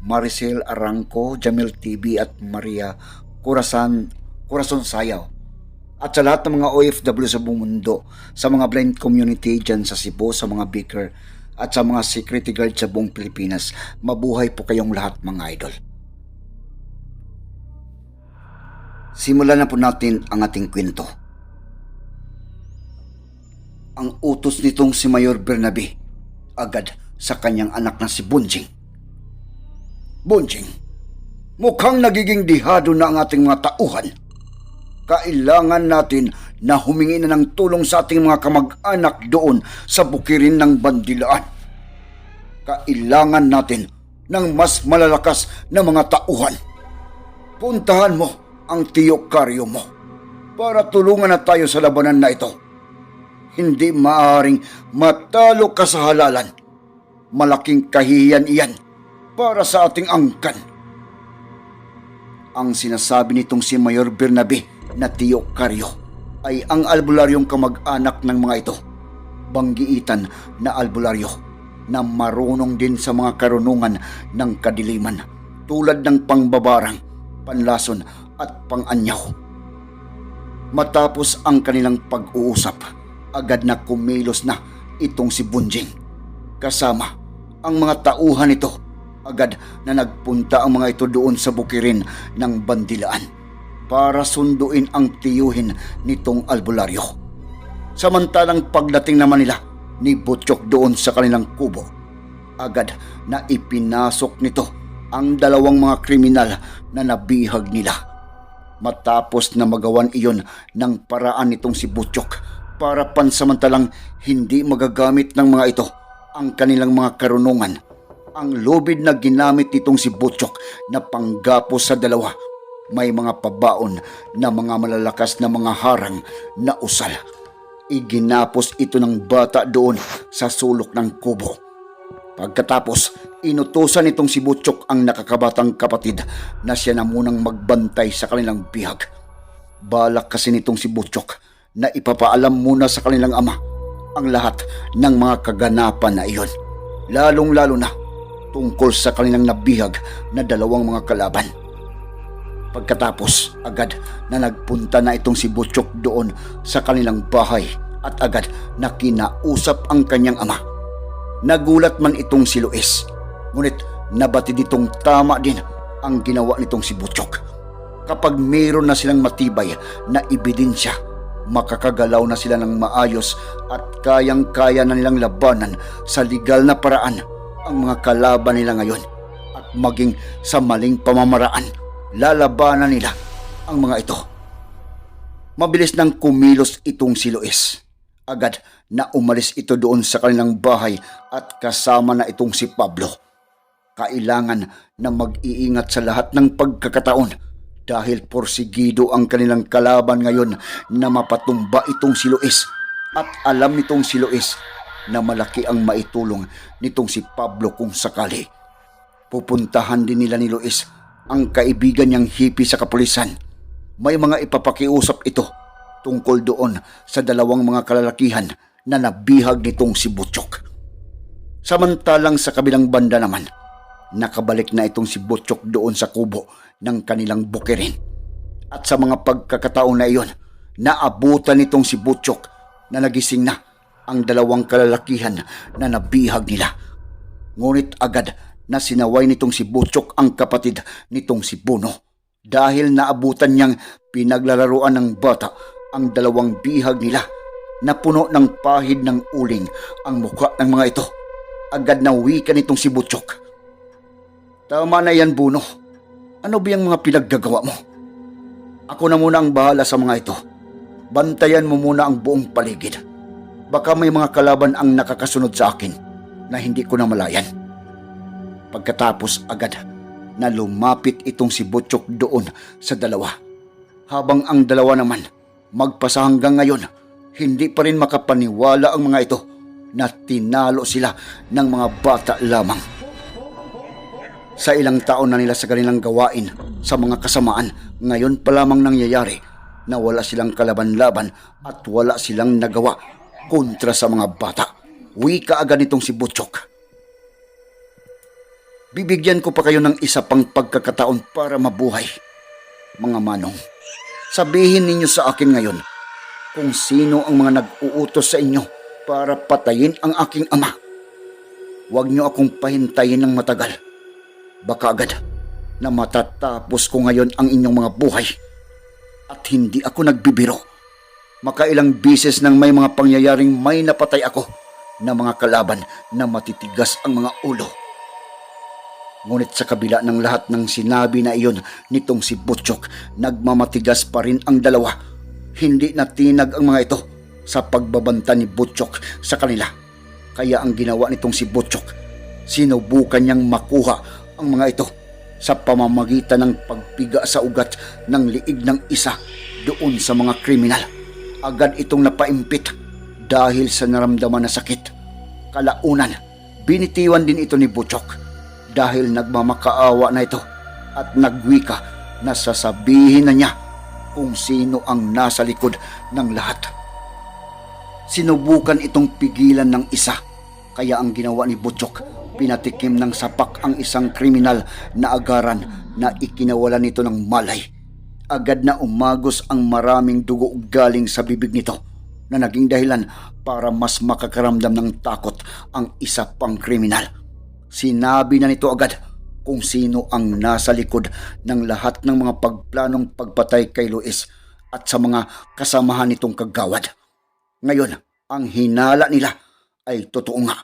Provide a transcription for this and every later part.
Maricel Arangco, Jamil TV at Maria Corazon, Corazon Sayaw. At sa lahat ng mga OFW sa buong mundo, sa mga blind community dyan sa Cebu, sa mga baker, at sa mga security guard sa buong Pilipinas, mabuhay po kayong lahat mga idol. Simulan na po natin ang ating kwento ang utos nitong si Mayor Bernabe agad sa kanyang anak na si Bunjing. Bunjing, mukhang nagiging dihado na ang ating mga tauhan. Kailangan natin na humingi na ng tulong sa ating mga kamag-anak doon sa bukirin ng bandilaan. Kailangan natin ng mas malalakas na mga tauhan. Puntahan mo ang tiyo karyo mo para tulungan na tayo sa labanan na ito hindi maaring matalo ka sa halalan. Malaking kahihiyan iyan para sa ating angkan. Ang sinasabi nitong si Mayor Bernabe na Tiyo Karyo ay ang albularyong kamag-anak ng mga ito. Banggiitan na albularyo na marunong din sa mga karunungan ng kadiliman tulad ng pangbabarang, panlason at panganyaw. Matapos ang kanilang pag-uusap, agad na kumilos na itong si Bunjing. Kasama ang mga tauhan nito, agad na nagpunta ang mga ito doon sa bukirin ng bandilaan para sunduin ang tiyuhin nitong albularyo. Samantalang pagdating naman nila ni Butchok doon sa kanilang kubo, agad na ipinasok nito ang dalawang mga kriminal na nabihag nila. Matapos na magawan iyon ng paraan nitong si Butchok, para pansamantalang hindi magagamit ng mga ito ang kanilang mga karunungan. Ang lubid na ginamit nitong si Butchok na panggapos sa dalawa, may mga pabaon na mga malalakas na mga harang na usal. Iginapos ito ng bata doon sa sulok ng kubo. Pagkatapos, inutusan nitong si Butchok ang nakakabatang kapatid na siya na munang magbantay sa kanilang bihag. Balak kasi nitong si Butchok na ipapaalam muna sa kanilang ama ang lahat ng mga kaganapan na iyon. Lalong-lalo na tungkol sa kanilang nabihag na dalawang mga kalaban. Pagkatapos, agad na nagpunta na itong si Butchok doon sa kanilang bahay at agad na kinausap ang kanyang ama. Nagulat man itong si Luis, ngunit nabatid itong tama din ang ginawa nitong si Butchok. Kapag mayroon na silang matibay na ebidensya makakagalaw na sila ng maayos at kayang-kaya na nilang labanan sa legal na paraan ang mga kalaban nila ngayon at maging sa maling pamamaraan lalabanan nila ang mga ito. Mabilis nang kumilos itong si Luis. Agad na umalis ito doon sa kanilang bahay at kasama na itong si Pablo. Kailangan na mag-iingat sa lahat ng pagkakataon dahil porsigido ang kanilang kalaban ngayon na mapatumba itong si Luis at alam nitong si Luis na malaki ang maitulong nitong si Pablo kung sakali. Pupuntahan din nila ni Luis ang kaibigan niyang hipi sa kapulisan. May mga ipapakiusap ito tungkol doon sa dalawang mga kalalakihan na nabihag nitong si Butchok. Samantalang sa kabilang banda naman, nakabalik na itong si Butchok doon sa kubo ng kanilang bukirin. At sa mga pagkakataon na iyon, naabutan nitong si Butchok na nagising na ang dalawang kalalakihan na nabihag nila. Ngunit agad na sinaway nitong si Butchok ang kapatid nitong si Buno dahil naabutan niyang pinaglalaruan ng bata ang dalawang bihag nila na puno ng pahid ng uling ang mukha ng mga ito. Agad na wika nitong si Butchok. Tama na yan, Buno. Ano ba yung mga pinaggagawa mo? Ako na muna ang bahala sa mga ito. Bantayan mo muna ang buong paligid. Baka may mga kalaban ang nakakasunod sa akin na hindi ko na malayan. Pagkatapos agad na lumapit itong si Butchok doon sa dalawa. Habang ang dalawa naman magpasa hanggang ngayon, hindi pa rin makapaniwala ang mga ito na tinalo sila ng mga bata lamang. Sa ilang taon na nila sa kanilang gawain sa mga kasamaan, ngayon pa lamang nangyayari na wala silang kalaban-laban at wala silang nagawa kontra sa mga bata. Wika agad nitong si Butchok. Bibigyan ko pa kayo ng isa pang pagkakataon para mabuhay. Mga manong, sabihin ninyo sa akin ngayon kung sino ang mga nag-uutos sa inyo para patayin ang aking ama. Huwag niyo akong pahintayin ng matagal. Baka agad na matatapos ko ngayon ang inyong mga buhay. At hindi ako nagbibiro. Makailang bises nang may mga pangyayaring may napatay ako na mga kalaban na matitigas ang mga ulo. Ngunit sa kabila ng lahat ng sinabi na iyon nitong si Butchok, nagmamatigas pa rin ang dalawa. Hindi natinag ang mga ito sa pagbabanta ni Butchok sa kanila. Kaya ang ginawa nitong si Butchok, sinubukan niyang makuha ang mga ito sa pamamagitan ng pagpiga sa ugat ng liig ng isa doon sa mga kriminal. Agad itong napaimpit dahil sa naramdaman na sakit. Kalaunan, binitiwan din ito ni Butchok dahil nagmamakaawa na ito at nagwika na sasabihin na niya kung sino ang nasa likod ng lahat. Sinubukan itong pigilan ng isa kaya ang ginawa ni Butchok pinatikim ng sapak ang isang kriminal na agaran na ikinawala nito ng malay. Agad na umagos ang maraming dugo galing sa bibig nito na naging dahilan para mas makakaramdam ng takot ang isa pang kriminal. Sinabi na nito agad kung sino ang nasa likod ng lahat ng mga pagplanong pagpatay kay Luis at sa mga kasamahan nitong kagawad. Ngayon, ang hinala nila ay totoo nga.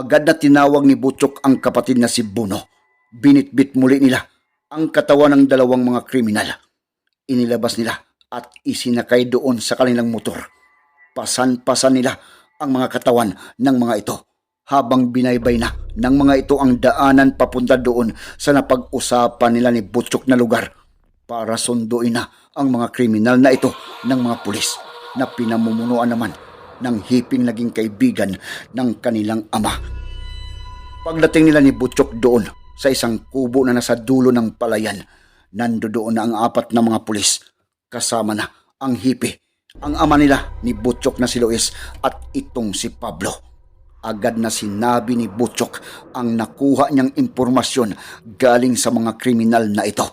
Agad na tinawag ni Butchok ang kapatid na si Buno. Binitbit muli nila ang katawan ng dalawang mga kriminal. Inilabas nila at isinakay doon sa kanilang motor. Pasan-pasan nila ang mga katawan ng mga ito habang binaybay na ng mga ito ang daanan papunta doon sa napag-usapan nila ni Butchok na lugar para sunduin na ang mga kriminal na ito ng mga pulis na pinamumunuan naman ng hiping naging kaibigan ng kanilang ama. Pagdating nila ni Butchok doon sa isang kubo na nasa dulo ng palayan, nando doon na ang apat na mga pulis kasama na ang hipi, ang ama nila ni Butchok na si Luis at itong si Pablo agad na sinabi ni Butchok ang nakuha niyang impormasyon galing sa mga kriminal na ito.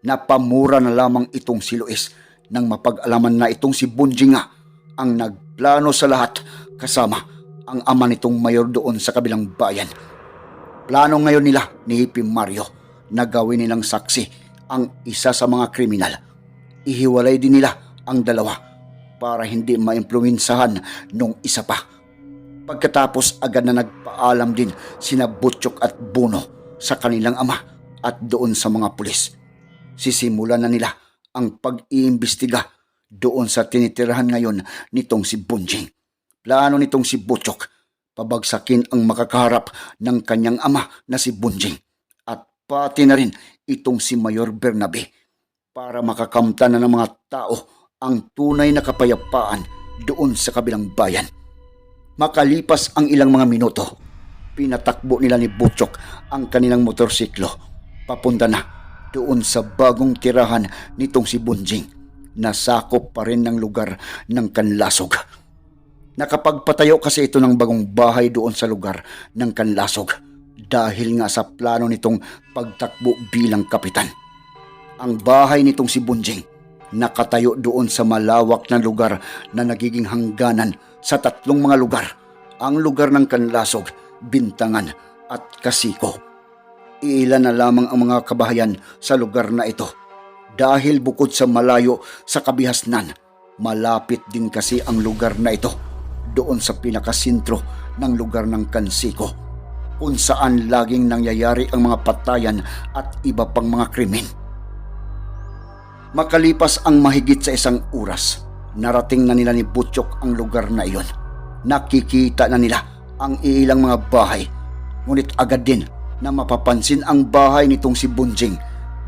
Napamura na lamang itong si Luis nang mapag-alaman na itong si Bunji nga ang nagplano sa lahat kasama ang ama nitong mayor doon sa kabilang bayan. Plano ngayon nila ni Hippie Mario na gawin nilang saksi ang isa sa mga kriminal. Ihiwalay din nila ang dalawa para hindi maimpluwensahan nung isa pa. Pagkatapos agad na nagpaalam din sina Butchok at Buno sa kanilang ama at doon sa mga pulis. Sisimulan na nila ang pag-iimbestiga doon sa tinitirahan ngayon nitong si Bunjing. Plano nitong si Butchok pabagsakin ang makakaharap ng kanyang ama na si Bunjing at pati na rin itong si Mayor Bernabe para makakamta na ng mga tao ang tunay na kapayapaan doon sa kabilang bayan. Makalipas ang ilang mga minuto, pinatakbo nila ni Butchok ang kanilang motorsiklo papunta na doon sa bagong tirahan nitong si Bunjing na sakop pa rin ng lugar ng Kanlasog. Nakapagpatayo kasi ito ng bagong bahay doon sa lugar ng Kanlasog dahil nga sa plano nitong pagtakbo bilang kapitan. Ang bahay nitong si Bunjing nakatayo doon sa malawak na lugar na nagiging hangganan sa tatlong mga lugar. Ang lugar ng Kanlasog, Bintangan at Kasiko. Iilan na lamang ang mga kabahayan sa lugar na ito. Dahil bukod sa malayo sa kabihasnan, malapit din kasi ang lugar na ito doon sa pinakasintro ng lugar ng Kansiko kung saan laging nangyayari ang mga patayan at iba pang mga krimen. Makalipas ang mahigit sa isang oras, narating na nila ni Butchok ang lugar na iyon. Nakikita na nila ang ilang mga bahay, ngunit agad din na mapapansin ang bahay nitong si Bunjing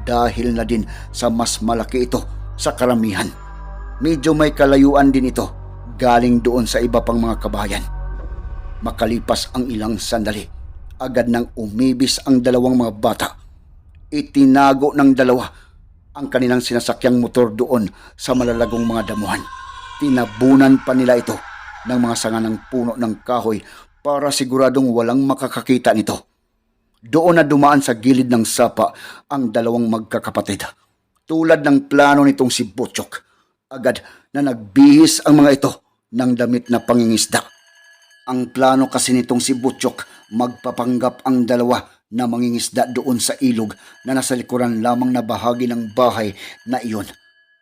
dahil na din sa mas malaki ito sa karamihan. Medyo may kalayuan din ito galing doon sa iba pang mga kabayan. Makalipas ang ilang sandali, agad nang umibis ang dalawang mga bata. Itinago ng dalawa ang kanilang sinasakyang motor doon sa malalagong mga damuhan. Tinabunan pa nila ito ng mga sanga ng puno ng kahoy para siguradong walang makakakita nito. Doon na dumaan sa gilid ng sapa ang dalawang magkakapatid. Tulad ng plano nitong si Butchok, agad na nagbihis ang mga ito ng damit na pangingisda. Ang plano kasi nitong si Butchok, magpapanggap ang dalawa na mangingisda doon sa ilog na nasa likuran lamang na bahagi ng bahay na iyon.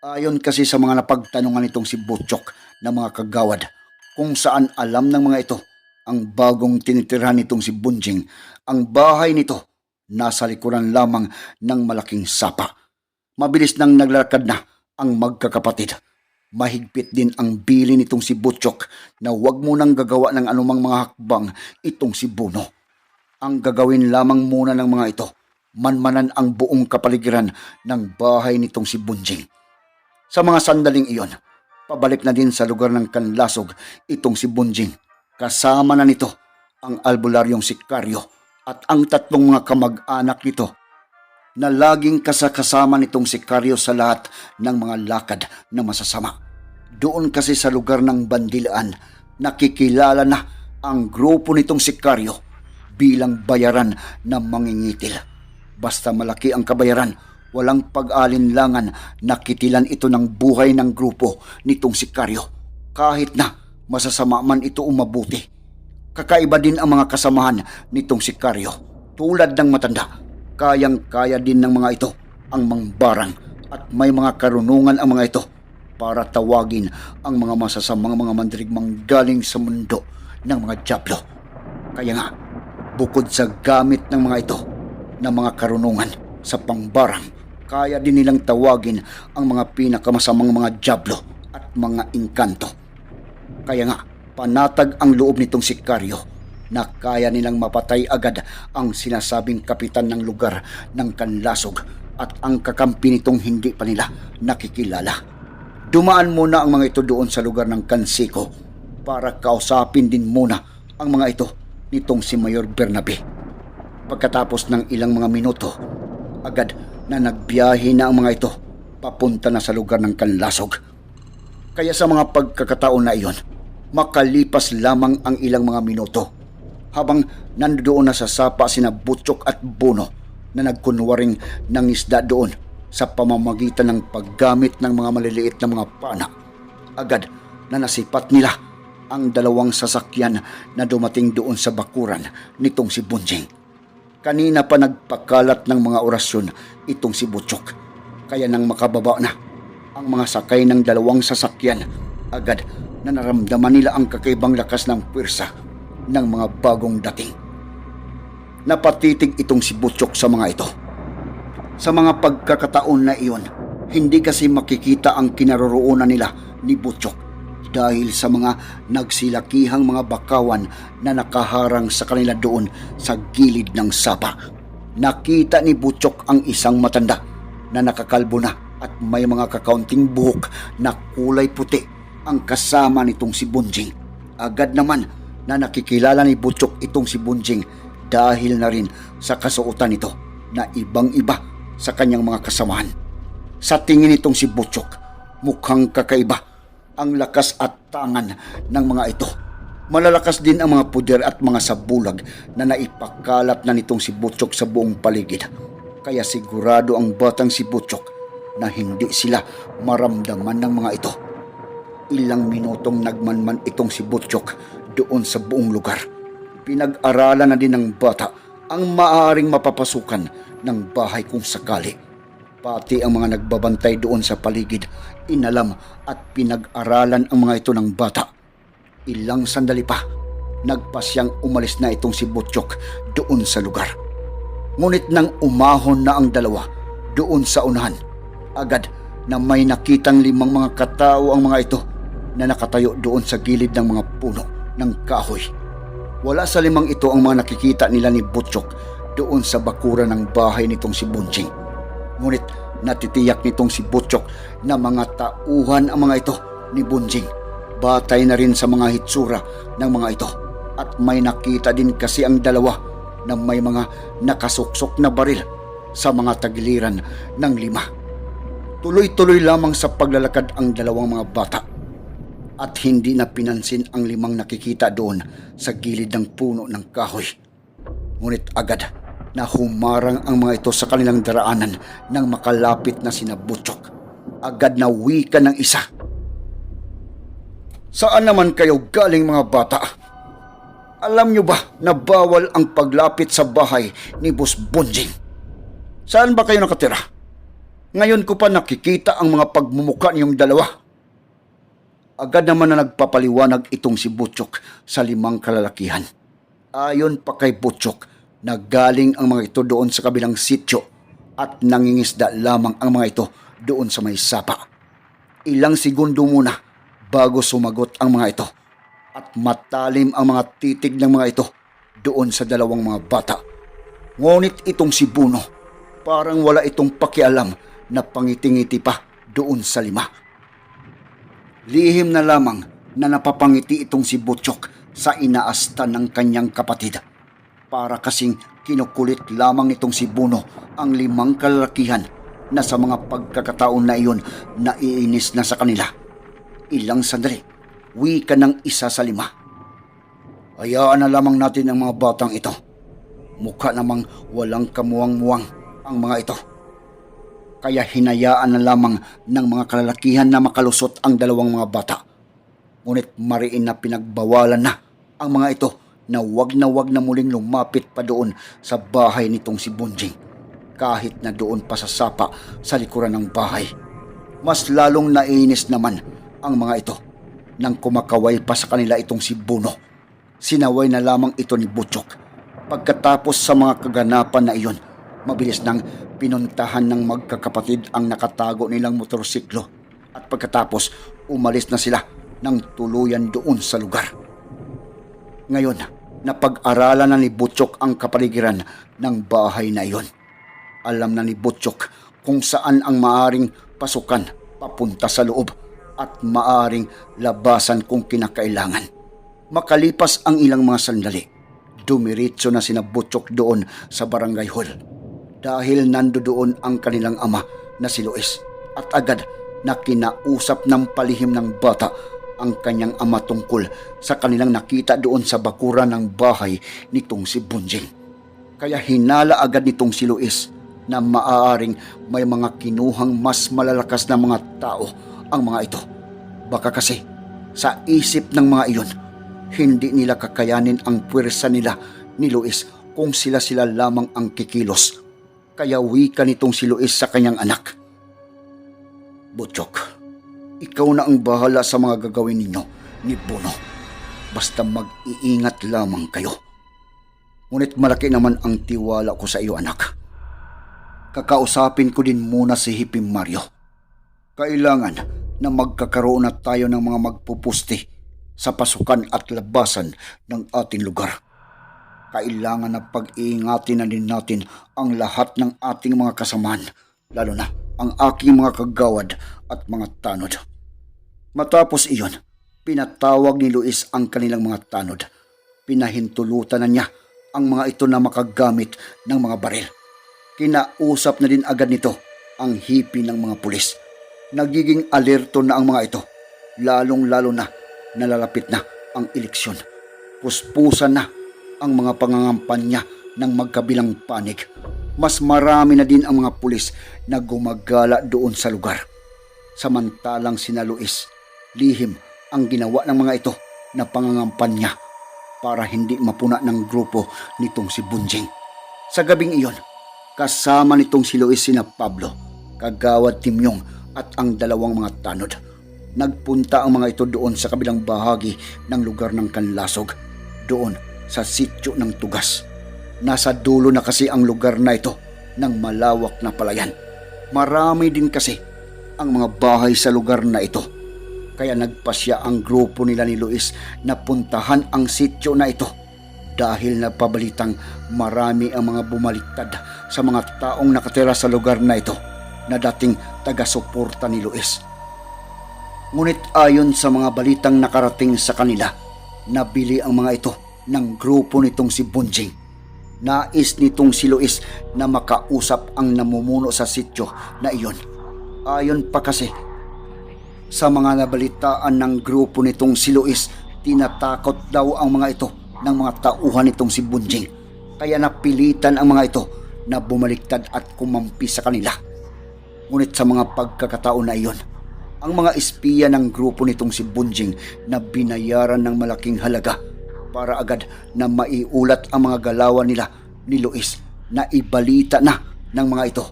Ayon kasi sa mga napagtanungan nitong si Butchok na mga kagawad, kung saan alam ng mga ito ang bagong tinitirhan nitong si Bunjing, ang bahay nito nasa likuran lamang ng malaking sapa. Mabilis nang naglalakad na ang magkakapatid. Mahigpit din ang bili nitong si Butchok na huwag munang gagawa ng anumang mga hakbang itong si Buno. Ang gagawin lamang muna ng mga ito, manmanan ang buong kapaligiran ng bahay nitong si Bunjing. Sa mga sandaling iyon, pabalik na din sa lugar ng kanlasog itong si Bunjing. Kasama na nito ang albularyong sikaryo at ang tatlong mga kamag-anak nito na laging kasakasama nitong sikaryo sa lahat ng mga lakad na masasama. Doon kasi sa lugar ng Bandilaan, nakikilala na ang grupo nitong sikaryo bilang bayaran ng mangingitil. Basta malaki ang kabayaran, walang pag-alinlangan nakitilan ito ng buhay ng grupo nitong sikaryo. Kahit na masasama man ito umabuti. Kakaiba din ang mga kasamahan nitong sikaryo. Tulad ng matanda, kayang-kaya din ng mga ito ang mangbarang at may mga karunungan ang mga ito para tawagin ang mga masasamang mga mandirigmang galing sa mundo ng mga Diablo. Kaya nga, bukod sa gamit ng mga ito ng mga karunungan sa pangbarang, kaya din nilang tawagin ang mga pinakamasamang mga Diablo at mga inkanto. Kaya nga, panatag ang loob nitong sikaryo na kaya nilang mapatay agad ang sinasabing kapitan ng lugar ng kanlasog at ang kakampi nitong hindi pa nila nakikilala. Dumaan muna ang mga ito doon sa lugar ng Kansiko para kausapin din muna ang mga ito nitong si Mayor Bernabe. Pagkatapos ng ilang mga minuto, agad na nagbiyahe na ang mga ito papunta na sa lugar ng Kanlasog. Kaya sa mga pagkakataon na iyon, makalipas lamang ang ilang mga minuto habang nandoon na sa sapa sina Butchok at Bono na nagkunwaring ng isda doon sa pamamagitan ng paggamit ng mga maliliit na mga pana. Agad na nasipat nila ang dalawang sasakyan na dumating doon sa bakuran nitong si Bunjing. Kanina pa nagpakalat ng mga orasyon itong si Butchok. Kaya nang makababa na ang mga sakay ng dalawang sasakyan, agad na naramdaman nila ang kakaibang lakas ng pwersa ng mga bagong dating. Napatitig itong si Butchok sa mga ito. Sa mga pagkakataon na iyon, hindi kasi makikita ang kinaroroonan nila ni Butchok dahil sa mga nagsilakihang mga bakawan na nakaharang sa kanila doon sa gilid ng sapa. Nakita ni Butchok ang isang matanda na nakakalbo na at may mga kakaunting buhok na kulay puti ang kasama nitong si Bunjing. Agad naman na nakikilala ni Butchok itong si Bunjing dahil na rin sa kasuotan nito na ibang-iba sa kanyang mga kasamahan. Sa tingin nitong si Butchok, mukhang kakaiba ang lakas at tangan ng mga ito. Malalakas din ang mga puder at mga sabulag na naipakalat na nitong si Butchok sa buong paligid. Kaya sigurado ang batang si Butchok na hindi sila maramdaman ng mga ito. Ilang minutong nagmanman itong si Butchok doon sa buong lugar. Pinag-aralan na din ng bata ang maaaring mapapasukan ng bahay kung sakali. Pati ang mga nagbabantay doon sa paligid, inalam at pinag-aralan ang mga ito ng bata. Ilang sandali pa, nagpasyang umalis na itong si Butchok doon sa lugar. Ngunit nang umahon na ang dalawa doon sa unahan, agad na may nakitang limang mga katao ang mga ito na nakatayo doon sa gilid ng mga puno ng kahoy. Wala sa limang ito ang mga nakikita nila ni Butchok doon sa bakura ng bahay nitong si Bunching. Ngunit natitiyak nitong si Butchok na mga tauhan ang mga ito ni Bunjing. Batay na rin sa mga hitsura ng mga ito. At may nakita din kasi ang dalawa na may mga nakasuksok na baril sa mga tagiliran ng lima. Tuloy-tuloy lamang sa paglalakad ang dalawang mga bata at hindi na pinansin ang limang nakikita doon sa gilid ng puno ng kahoy. Ngunit agad na humarang ang mga ito sa kanilang daraanan nang makalapit na sina Butchok. Agad na wika ng isa. Saan naman kayo galing mga bata? Alam nyo ba na bawal ang paglapit sa bahay ni Boss Bonjing? Saan ba kayo nakatira? Ngayon ko pa nakikita ang mga pagmumuka niyong dalawa. Agad naman na nagpapaliwanag itong si Butchok sa limang kalalakihan. Ayon pa kay Butchok, na galing ang mga ito doon sa kabilang sityo at nangingisda lamang ang mga ito doon sa may sapa. Ilang segundo muna bago sumagot ang mga ito at matalim ang mga titig ng mga ito doon sa dalawang mga bata. Ngunit itong si Buno, parang wala itong pakialam na pangitingiti pa doon sa lima. Lihim na lamang na napapangiti itong si Butchok sa inaasta ng kanyang kapatid. Para kasing kinukulit lamang nitong si Buno ang limang kalalakihan na sa mga pagkakataon na iyon naiinis na sa kanila. Ilang sandali, wika ng isa sa lima. Hayaan na lamang natin ang mga batang ito. Mukha namang walang kamuwang-muwang ang mga ito. Kaya hinayaan na lamang ng mga kalalakihan na makalusot ang dalawang mga bata. Ngunit mariin na pinagbawalan na ang mga ito na wag na wag na muling lumapit pa doon sa bahay nitong si Bunjing. Kahit na doon pa sa sapa sa likuran ng bahay. Mas lalong nainis naman ang mga ito nang kumakaway pa sa kanila itong si Buno. Sinaway na lamang ito ni Butchok. Pagkatapos sa mga kaganapan na iyon, mabilis nang pinuntahan ng magkakapatid ang nakatago nilang motorsiklo at pagkatapos umalis na sila ng tuluyan doon sa lugar. Ngayon, napag-aralan na ni Butchok ang kapaligiran ng bahay na iyon. Alam na ni Butchok kung saan ang maaring pasukan papunta sa loob at maaring labasan kung kinakailangan. Makalipas ang ilang mga sandali, dumiritso na sina Butchok doon sa barangay hall dahil nando doon ang kanilang ama na si Luis at agad na kinausap ng palihim ng bata ang kanyang ama tungkol sa kanilang nakita doon sa bakura ng bahay nitong si Bunjing. Kaya hinala agad nitong si Luis na maaaring may mga kinuhang mas malalakas na mga tao ang mga ito. Baka kasi sa isip ng mga iyon, hindi nila kakayanin ang puwersa nila ni Luis kung sila-sila lamang ang kikilos. Kaya wika nitong si Luis sa kanyang anak. Butchok, ikaw na ang bahala sa mga gagawin ninyo ni Bono. Basta mag-iingat lamang kayo. Ngunit malaki naman ang tiwala ko sa iyo anak. Kakausapin ko din muna si Hipim Mario. Kailangan na magkakaroon na tayo ng mga magpupusti sa pasukan at labasan ng ating lugar. Kailangan na pag-iingatin na din natin ang lahat ng ating mga kasamahan, lalo na ang aking mga kagawad at mga tanod. Matapos iyon, pinatawag ni Luis ang kanilang mga tanod. Pinahintulutan na niya ang mga ito na makagamit ng mga baril. Kinausap na din agad nito ang hipi ng mga pulis. Nagiging alerto na ang mga ito, lalong-lalo na nalalapit na ang eleksyon. Puspusan na ang mga pangangampanya ng magkabilang panig. Mas marami na din ang mga pulis na gumagala doon sa lugar. Samantalang sina Luis, lihim ang ginawa ng mga ito na pangangampanya para hindi mapuna ng grupo nitong si Bunjing. Sa gabing iyon, kasama nitong si Luis sina Pablo, Kagawad Timyong at ang dalawang mga tanod. Nagpunta ang mga ito doon sa kabilang bahagi ng lugar ng Kanlasog, doon sa sityo ng Tugas. Nasa dulo na kasi ang lugar na ito ng malawak na palayan. Marami din kasi ang mga bahay sa lugar na ito. Kaya nagpasya ang grupo nila ni Luis na puntahan ang sityo na ito. dahil napabalitang marami ang mga bumaliktad sa mga taong nakatira sa lugar na ito na dating taga-suporta ni Luis. Ngunit ayon sa mga balitang nakarating sa kanila, nabili ang mga ito ng grupo nitong si Bunjing. Nais nitong si Luis na makausap ang namumuno sa sityo na iyon. Ayon pa kasi sa mga nabalitaan ng grupo nitong si Luis, tinatakot daw ang mga ito ng mga tauhan nitong si Bunjing. Kaya napilitan ang mga ito na bumaliktad at kumampi sa kanila. Ngunit sa mga pagkakataon na iyon, ang mga espiya ng grupo nitong si Bunjing na binayaran ng malaking halaga para agad na maiulat ang mga galawan nila ni Luis na ibalita na ng mga ito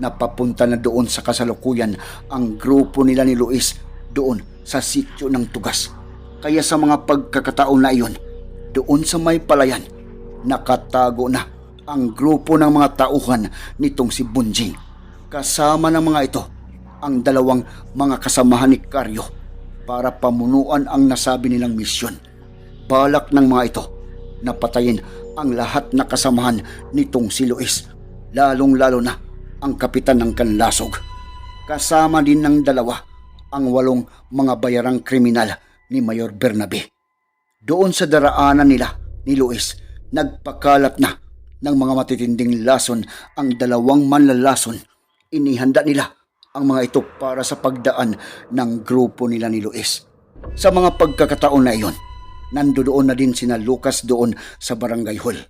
na papunta na doon sa kasalukuyan ang grupo nila ni Luis doon sa sityo ng Tugas. Kaya sa mga pagkakataon na iyon, doon sa may palayan, nakatago na ang grupo ng mga tauhan nitong si Bunjing. Kasama ng mga ito ang dalawang mga kasamahan ni Karyo para pamunuan ang nasabi nilang misyon. Balak ng mga ito na patayin ang lahat na kasamahan nitong si Luis, lalong-lalo na ang kapitan ng kanlasog. Kasama din ng dalawa ang walong mga bayarang kriminal ni Mayor Bernabe. Doon sa daraanan nila ni Luis, nagpakalat na ng mga matitinding lason ang dalawang manlalason. Inihanda nila ang mga ito para sa pagdaan ng grupo nila ni Luis. Sa mga pagkakataon na iyon, nandoon na din sina Lucas doon sa barangay hall.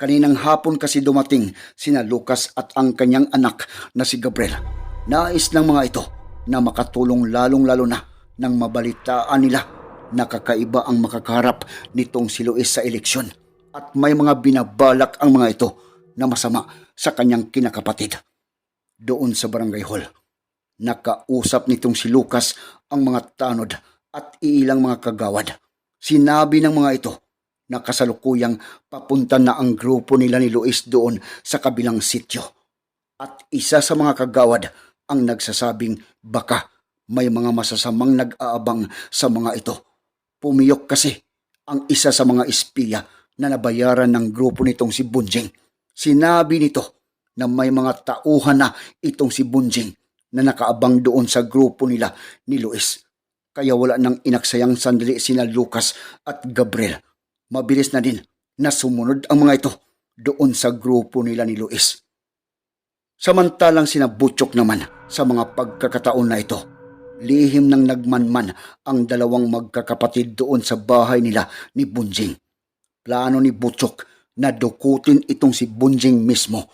Kaninang hapon kasi dumating sina Lucas at ang kanyang anak na si Gabriel. Nais ng mga ito na makatulong lalong-lalo na nang mabalitaan nila na kakaiba ang makakaharap nitong si Luis sa eleksyon at may mga binabalak ang mga ito na masama sa kanyang kinakapatid. Doon sa barangay hall, nakausap nitong si Lucas ang mga tanod at iilang mga kagawad. Sinabi ng mga ito na kasalukuyang papunta na ang grupo nila ni Luis doon sa kabilang sityo. At isa sa mga kagawad ang nagsasabing baka may mga masasamang nag-aabang sa mga ito. Pumiyok kasi ang isa sa mga espiya na nabayaran ng grupo nitong si Bunjing. Sinabi nito na may mga tauhan na itong si Bunjing na nakaabang doon sa grupo nila ni Luis. Kaya wala nang inaksayang sandali sina Lucas at Gabriel. Mabilis na din na sumunod ang mga ito doon sa grupo nila ni Luis. Samantalang sina Butchok naman sa mga pagkakataon na ito, lihim nang nagmanman ang dalawang magkakapatid doon sa bahay nila ni Bunjing. Plano ni Butchok na dukutin itong si Bunjing mismo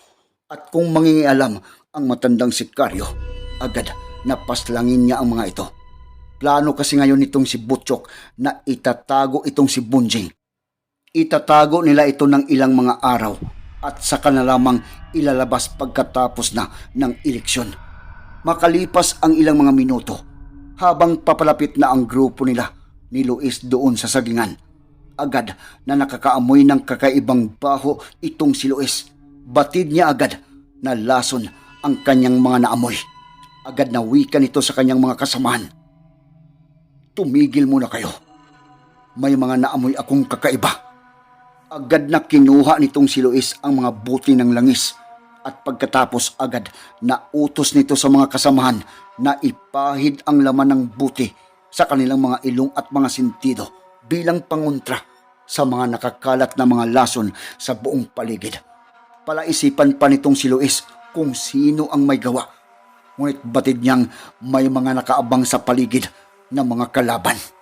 at kung mangingialam ang matandang sikaryo, agad napaslangin niya ang mga ito. Plano kasi ngayon nitong si Butchok na itatago itong si Bunjing. Itatago nila ito ng ilang mga araw at saka na lamang ilalabas pagkatapos na ng eleksyon. Makalipas ang ilang mga minuto, habang papalapit na ang grupo nila ni Luis doon sa sagingan, agad na nakakaamoy ng kakaibang baho itong si Luis. Batid niya agad na lason ang kanyang mga naamoy. Agad na wika nito sa kanyang mga kasamahan. Tumigil muna kayo. May mga naamoy akong kakaiba. Agad na kinuha nitong si Luis ang mga buti ng langis at pagkatapos agad na utos nito sa mga kasamahan na ipahid ang laman ng buti sa kanilang mga ilong at mga sentido bilang pangontra sa mga nakakalat na mga lason sa buong paligid. Palaisipan pa nitong si Luis kung sino ang may gawa. Ngunit batid niyang may mga nakaabang sa paligid na mga kalaban.